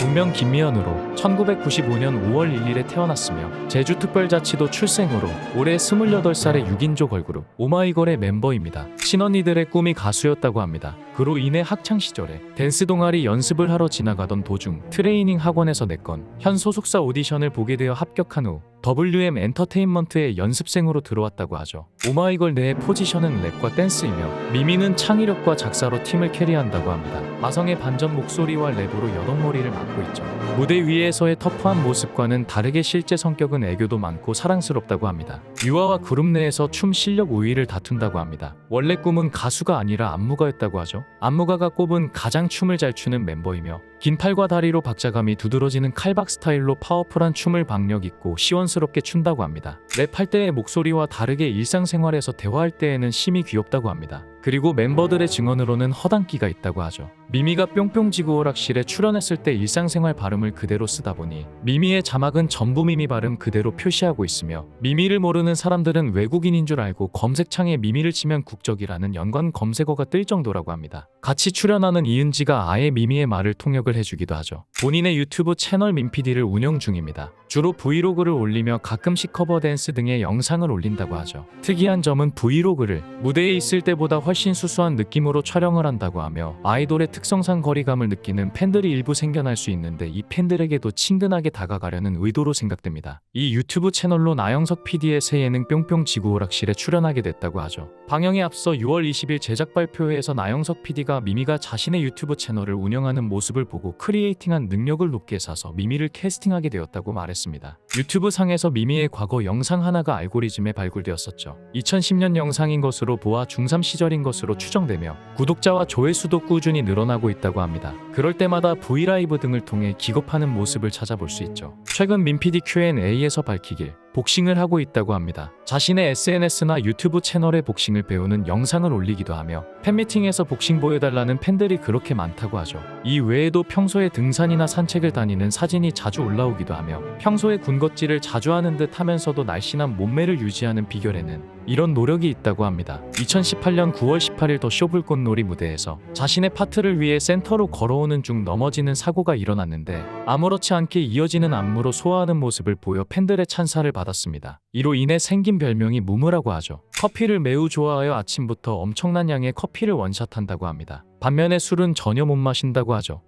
본명 김미연으로 1995년 5월 1일에 태어났으며 제주특별자치도 출생으로 올해 28살의 6인조 걸그룹 오마이걸의 멤버입니다. 친언니들의 꿈이 가수였다고 합니다. 그로 인해 학창 시절에 댄스 동아리 연습을 하러 지나가던 도중 트레이닝 학원에서 내건 현 소속사 오디션을 보게 되어 합격한 후 WM 엔터테인먼트의 연습생으로 들어왔다고 하죠. 오마이걸 내의 포지션은 랩과 댄스이며 미미는 창의력과 작사로 팀을 캐리한다고 합니다. 마성의 반전 목소리와 랩으로 여덟머리를 맡고 있죠. 무대 위에서의 터프한 모습과는 다르게 실제 성격은 애교도 많고 사랑스럽다고 합니다. 유아와 그룹 내에서 춤 실력 우위를 다툰다고 합니다. 원래 꿈은 가수가 아니라 안무가였다고 하죠. 안무가가 꼽은 가장 춤을 잘 추는 멤버이며 긴 팔과 다리로 박자감이 두드러지는 칼박 스타일로 파워풀한 춤을 박력 있고 시원 스럽게 춘다고 합니다. 랩할 때의 목소리와 다르게 일상생활에서 대화할 때에는 심히 귀엽다고 합니다. 그리고 멤버들의 증언으로는 허당기가 있다고 하죠. 미미가 뿅뿅지구 오락실에 출연했을 때 일상생활 발음을 그대로 쓰다 보니 미미의 자막은 전부 미미 발음 그대로 표시하고 있으며 미미를 모르는 사람들은 외국인인 줄 알고 검색창에 미미를 치면 국적이라는 연관 검색어가 뜰 정도라고 합니다. 같이 출연하는 이은지가 아예 미미의 말을 통역을 해주기도 하죠. 본인의 유튜브 채널 민피디를 운영 중입니다. 주로 브이로그를 올리며 가끔씩 커버 댄스 등의 영상을 올린다고 하죠. 특이한 점은 브이로그를 무대에 있을 때보다 훨씬 수수한 느낌으로 촬영을 한다고 하며 아이돌의 특성상 거리감을 느끼는 팬들이 일부 생겨날 수 있는데 이 팬들에게도 친근하게 다가가려는 의도로 생각됩니다. 이 유튜브 채널로 나영석 PD의 새 예능 뿅뿅 지구 오락실에 출연하게 됐다고 하죠. 방영에 앞서 6월 20일 제작 발표회에서 나영석 PD가 미미가 자신의 유튜브 채널을 운영하는 모습을 보고 크리에이팅한 능력을 높게 사서 미미를 캐스팅하게 되었다고 말했습니다. 유튜브 상에서 미미의 과거 영상 하나가 알고리즘에 발굴되었었죠. 2010년 영상인 것으로 보아 중3 시절인 것으로 추정되며 구독자와 조회수도 꾸준히 늘어나고 있다고 합니다. 그럴 때마다 브이라이브 등을 통해 기겁하는 모습을 찾아볼 수 있죠. 최근 민피디 Q&A에서 밝히길 복싱을 하고 있다고 합니다. 자신의 SNS나 유튜브 채널에 복싱을 배우는 영상을 올리기도 하며 팬미팅에서 복싱 보여달라는 팬들이 그렇게 많다고 하죠. 이 외에도 평소에 등산이나 산책을 다니는 사진이 자주 올라오기도 하며 평소에 군것질을 자주 하는 듯 하면서도 날씬한 몸매를 유지하는 비결에는 이런 노력이 있다고 합니다. 2018년 9월 18일 더 쇼불꽃놀이 무대에서 자신의 파트를 위해 센터로 걸어오는 중 넘어지는 사고가 일어났는데 아무렇지 않게 이어지는 안무로 소화하는 모습을 보여 팬들의 찬사를 받았습니다. 이로 인해 생긴 별명이 무무라고 하죠. 커피를 매우 좋아하여 아침부터 엄청난 양의 커피를 원샷한다고 합니다. 반면에 술은 전혀 못 마신다고 하죠.